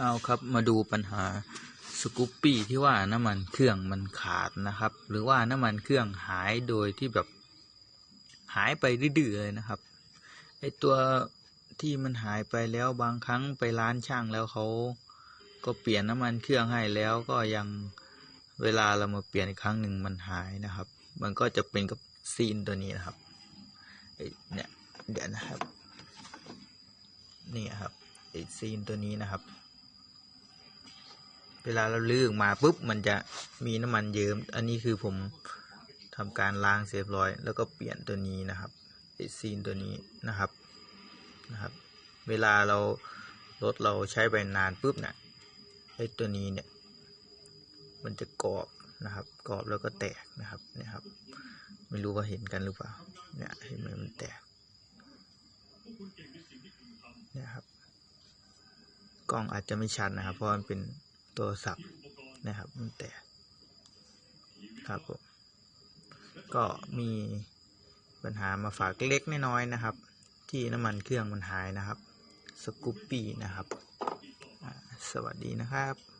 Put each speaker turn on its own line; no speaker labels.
เอาครับมาดูปัญหาสกูปปี้ที่ว่าน้ำมันเครื่องมันขาดนะครับ หรือว่าน้ำมันเครื่องหายโดยที่แบบหายไปดื้อๆเลยนะครับไอตัวที่มันหายไปแล้วบางครั้งไปร้านช่างแล้วเขาก็เปลี่ยนน้ำมันเครื่องให้แล้วก็ยังเวลาเรามาเปลี่ยนอีกครั้งหนึ่งมันหายนะครับ มันก็จะเป็นกับซีนตัวนี้นะครับไอเนี่ยเดี๋ยวนะครับ นี่ครับไอซีนตัวนี้นะครับ เวลาเราลื้อออกมาปุ๊บมันจะมีน้ำมันเยิ้ม อันนี้คือผมทำการล้างเสร็จเรียบร้อย แล้วก็เปลี่ยนตัวนี้นะครับไอซีนตัวนี้นะครับนะครับ เวลาเรารถเราใช้ไปนานปุ๊บเนี่ยไอตัวนี้เนี่ยมันจะกรอบนะครับกรอบแล้วก็แตกนะครับเนี่ยครับ ไม่รู้ว่าเห็นกันหรือเปล่าเนี่ยเห็นไหมมันแตกเนี่ยครับกล้องอาจจะไม่ชัดนะครับ เพราะมันเป็น ตัวสับนะครับมันแตกครับผมก็มีปัญหามาฝากเล็กๆน้อยๆนะครับ ที่น้ำมันเครื่องมันหายนะครับ สกูปปี้นะครับ สวัสดีนะครับ